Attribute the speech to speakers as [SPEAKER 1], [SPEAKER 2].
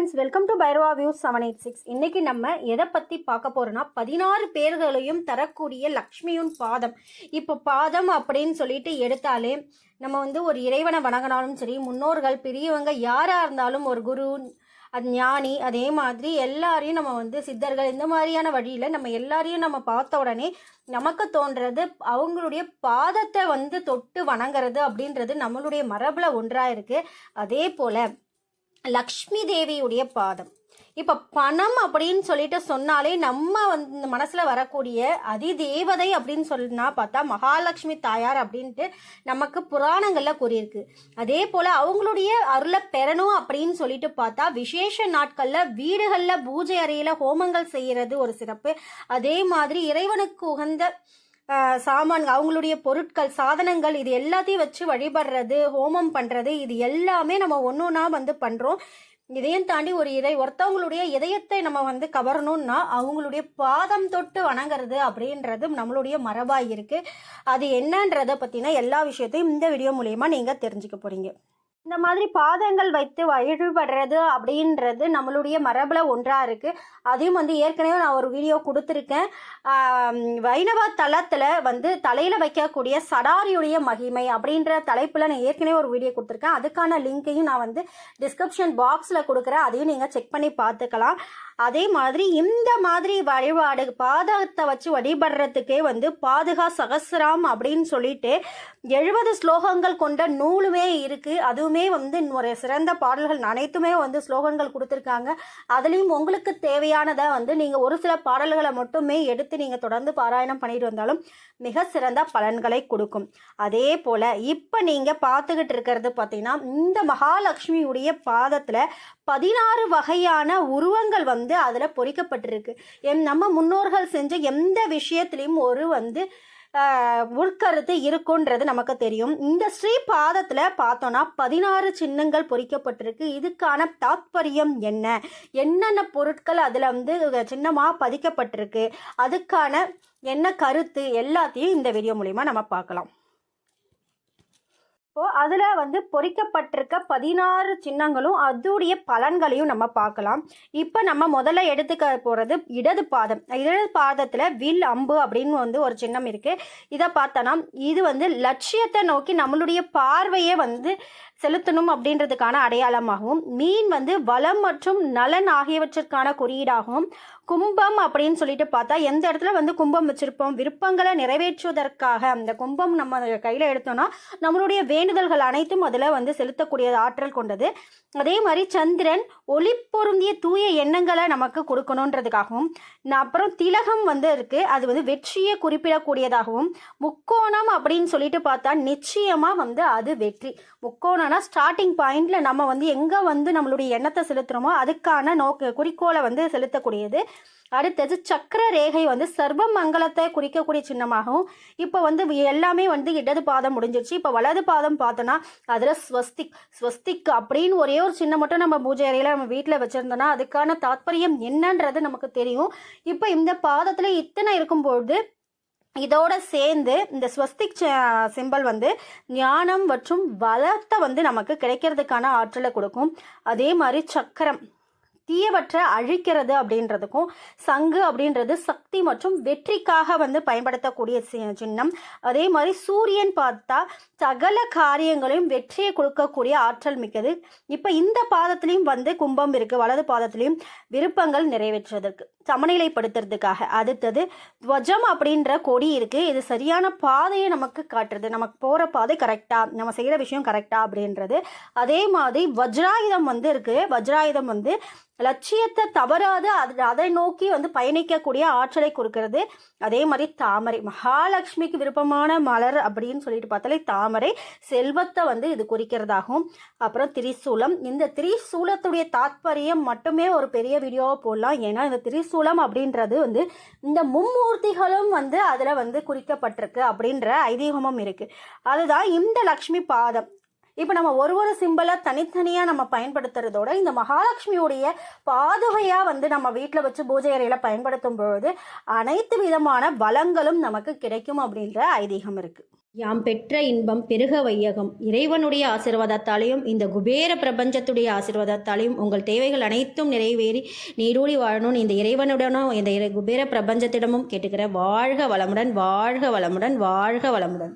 [SPEAKER 1] Friends welcome to Bhairava views seven eight six இன்னைக்கு நம்ம எதை பற்றி பார்க்க போகிறோன்னா பதினாறு பேர்களையும் தரக்கூடிய லக்ஷ்மியும் பாதம். இப்போ பாதம் அப்படின்னு சொல்லிட்டு எடுத்தாலே நம்ம வந்து ஒரு இறைவனை வணங்கினாலும் சரி முன்னோர்கள் பெரியவங்க யாராக இருந்தாலும் ஒரு குரு அது ஞானி அதே மாதிரி எல்லாரையும் நம்ம வந்து சித்தர்கள் இந்த மாதிரியான வழியில் நம்ம எல்லாரையும் நம்ம பார்த்த உடனே நமக்கு தோன்றது அவங்களுடைய பாதத்தை வந்து தொட்டு வணங்குறது அப்படின்றது நம்மளுடைய மரபில் ஒன்றாக இருக்குது அதே போல் லக்ஷ்மி தேவியுடைய பாதம். இப்போ பணம் அப்படின்னு சொல்லிட்டு சொன்னாலே நம்ம வந்து மனசில் வரக்கூடிய அதிதேவதை அப்படின்னு சொன்னா பார்த்தா மகாலட்சுமி தாயார் அப்படின்ட்டு நமக்கு புராணங்களில் கூறியிருக்கு. அதே போல் அவங்களுடைய அருளை பெறணும் அப்படின்னு சொல்லிட்டு பார்த்தா விசேஷ நாட்களில் வீடுகளில் பூஜை அறையில் ஹோமங்கள் செய்கிறது ஒரு சிறப்பு. அதே மாதிரி இறைவனுக்கு உகந்த சாமான் அவங்களுடைய பொருட்கள் சாதனங்கள் இது எல்லாத்தையும் வச்சு வழிபடுறது ஹோமம் பண்ணுறது இது எல்லாமே நம்ம ஒன்று ஒன்றா வந்து பண்ணுறோம் இதையும் தாண்டி ஒரு இதை ஒருத்தவங்களுடைய இதயத்தை நம்ம வந்து கவரணும்னா அவங்களுடைய பாதம் தொட்டு வணங்குறது அப்படின்றது நம்மளுடைய மரபாக இருக்குது அது என்னன்றதை பற்றின எல்லா விஷயத்தையும் இந்த வீடியோ மூலயமா நீங்கள் தெரிஞ்சுக்க போகிறீங்க இந்த மாதிரி பாதங்கள் வைத்து வழிபடுறது அப்படின்றது நம்மளுடைய மரபில் ஒன்றாக இருக்குது அதையும் வந்து ஏற்கனவே நான் ஒரு வீடியோ கொடுத்துருக்கேன். வைணவ தளத்தில் வந்து தலையில் வைக்கக்கூடிய சடாரியுடைய மகிமை அப்படின்ற தலைப்பில் நான் ஏற்கனவே ஒரு வீடியோ கொடுத்துருக்கேன். அதுக்கான லிங்க்கையும் நான் வந்து டிஸ்கிரிப்ஷன் பாக்ஸில் கொடுக்குறேன். அதையும் நீங்கள் செக் பண்ணி பார்த்துக்கலாம். அதே மாதிரி இந்த மாதிரி வழிபாடு பாதகத்தை வச்சு வழிபடுறதுக்கே வந்து பாதுகா சகசிரம் அப்படின்னு சொல்லிட்டு எழுபது ஸ்லோகங்கள் கொண்ட நூலுமே இருக்கு. அதுவுமே வந்து ஒரு சிறந்த பாடல்கள் அனைத்துமே வந்து ஸ்லோகங்கள் கொடுத்துருக்காங்க. அதுலேயும் உங்களுக்கு தேவையானதை வந்து நீங்கள் ஒரு சில பாடல்களை மட்டுமே எடுத்து நீங்கள் தொடர்ந்து பாராயணம் பண்ணிட்டு வந்தாலும் மிக சிறந்த பலன்களை கொடுக்கும். அதே போல் இப்போ நீங்கள் பார்த்துக்கிட்டு இருக்கிறது பார்த்தீங்கன்னா இந்த மகாலட்சுமியுடைய பாதத்தில் பதினாறு வகையான உருவங்கள் வந்து அதில் பொறிக்கப்பட்டிருக்கு. எம் நம்ம முன்னோர்கள் செஞ்ச எந்த விஷயத்துலையும் ஒரு வந்து உட்கருத்து இருக்குன்றது நமக்கு தெரியும். இந்த ஸ்ரீ பாதத்தில் பார்த்தோன்னா பதினாறு சின்னங்கள் பொறிக்கப்பட்டிருக்கு. இதுக்கான தாத்பரியம் என்ன? என்னென்ன பொருட்கள் அதில் வந்து சின்னமாக பதிக்கப்பட்டிருக்கு? அதுக்கான என்ன கருத்து? எல்லாத்தையும் இந்த வீடியோ மூலிமா நம்ம பார்க்கலாம். இப்போ அதில் வந்து பொறிக்கப்பட்டிருக்க பதினாறு சின்னங்களும் அதோடைய பலன்களையும் நம்ம பார்க்கலாம். இப்போ நம்ம முதல்ல எடுத்துக்க போகிறது இடது பாதம். இடது பாதத்தில் வில் அம்பு அப்படின்னு வந்து ஒரு சின்னம் இருக்குது இதை பார்த்தோன்னா இது வந்து லட்சியத்தை நோக்கி நம்மளுடைய பார்வையே வந்து செலுத்தணும் அப்படின்றதுக்கான அடையாளமாகவும் மீன் வந்து வளம் மற்றும் நலன் ஆகியவற்றிற்கான குறியீடாகவும் கும்பம் அப்படின்னு சொல்லிட்டு பார்த்தா எந்த இடத்துல வந்து கும்பம் வச்சுருப்போம் விருப்பங்களை நிறைவேற்றுவதற்காக அந்த கும்பம் நம்ம கையில் எடுத்தோம்னா நம்மளுடைய வேண்டுதல்கள் அனைத்தும் அதில் வந்து செலுத்தக்கூடிய ஆற்றல் கொண்டது. அதே மாதிரி சந்திரன் ஒளி பொருந்திய தூய எண்ணங்களை நமக்கு கொடுக்கணுன்றதுக்காகவும் அப்புறம் திலகம் வந்து இருக்குது அது வந்து வெற்றியை குறிப்பிடக்கூடியதாகவும் முக்கோணம் அப்படின்னு சொல்லிட்டு பார்த்தா நிச்சயமாக வந்து அது வெற்றி. முக்கோணம் ஆனால் ஸ்டார்டிங் பாயிண்ட்ல நம்ம வந்து எங்கே வந்து நம்மளுடைய எண்ணத்தை செலுத்துகிறோமோ அதுக்கான நோக்கு குறிக்கோளை வந்து செலுத்தக்கூடியது. அடுத்தது சக்கர ரேகை வந்து சர்வ மங்களத்தை குறிக்கக்கூடிய சின்னமாகவும் இப்போ வந்து எல்லாமே வந்து இடது பாதம் முடிஞ்சிருச்சு. இப்போ வலது பாதம் பார்த்தோன்னா அதில் ஸ்வஸ்திக் ஸ்வஸ்திக் அப்படின்னு ஒரே ஒரு சின்னம் மட்டும் நம்ம பூஜை அறையில் நம்ம வீட்டில் வச்சுருந்தோன்னா அதுக்கான தாத்பரியம் என்னன்றது நமக்கு தெரியும். இப்போ இந்த பாதத்தில் இத்தனை இருக்கும்பொழுது இதோட சேர்ந்து இந்த ஸ்வஸ்திக் சிம்பல் வந்து ஞானம் மற்றும் பலத்தை வந்து நமக்கு கிடைக்கிறதுக்கான ஆற்றலை கொடுக்கும். அதே மாதிரி சக்கரம். தீயவற்றை அழிக்கிறது அப்படின்றதுக்கும் சங்கு அப்படின்றது சக்தி மற்றும் வெற்றிக்காக வந்து பயன்படுத்தக்கூடிய சி- சின்னம். அதே மாதிரி சூரியன் பார்த்தா சகல காரியங்களையும் வெற்றியை கொடுக்கக்கூடிய ஆற்றல் மிக்கது. இப்போ இந்த பாதத்திலையும் வந்து கும்பம் இருக்குது வலது பாதத்திலையும் விருப்பங்கள் நிறைவேற்றுவதற்கு சமநிலைப்படுத்துறதுக்காக. அடுத்தது துவஜம் அப்படின்ற கொடி இருக்குது இது சரியான பாதையை நமக்கு காட்டுறது. நமக்கு போகிற பாதை கரெக்டாக நம்ம செய்கிற விஷயம் கரெக்டாக அப்படின்றது. அதே மாதிரி வஜ்ராயுதம் வந்து இருக்குது வஜ்ராயுதம் வந்து லட்சியத்தை தவறாது அது அதை நோக்கி வந்து பயணிக்கக்கூடிய ஆற்றலை கொடுக்கிறது. அதே மாதிரி தாமரை. மகாலட்சுமிக்கு விருப்பமான மலர் அப்படின்னு சொல்லிட்டு பார்த்தாலே தாமரை செல்வத்தை வந்து இது குறிக்கிறதாகும். அப்புறம் திரிசூலம். இந்த திரிசூலத்துடைய தாத்பரியம் மட்டுமே ஒரு பெரிய வீடியோவை போடலாம். ஏன்னா இந்த திரிசூலம் அப்படின்றது வந்து இந்த மும்மூர்த்திகளும் வந்து அதில் வந்து குறிக்கப்பட்டிருக்கு அப்படின்ற ஐதீகமும் இருக்குது அதுதான் இந்த லக்ஷ்மி பாதம். இப்போ நம்ம ஒரு ஒரு சிம்பிளை தனித்தனியாக நம்ம பயன்படுத்துறதோட இந்த மகாலட்சுமியுடைய பாதுகையாக வந்து நம்ம வீட்டில் வச்சு பூஜை அறையில் பயன்படுத்தும் பொழுது அனைத்து விதமான வளங்களும் நமக்கு கிடைக்கும் அப்படின்ற ஐதீகம் இருக்குது யாம் பெற்ற இன்பம் பெருக வையகம். இறைவனுடைய ஆசீர்வாதத்தாலையும் இந்த குபேர பிரபஞ்சத்துடைய ஆசீர்வாதத்தாலையும் உங்கள் தேவைகள் அனைத்தும் நிறைவேறி நீரூடி வாழணும்னு இந்த இறைவனுடனும் இந்த இறை- குபேர பிரபஞ்சத்திடமும் கேட்டுக்கிற வாழ்க வளமுடன் வாழ்க வளமுடன் வாழ்க வளமுடன்.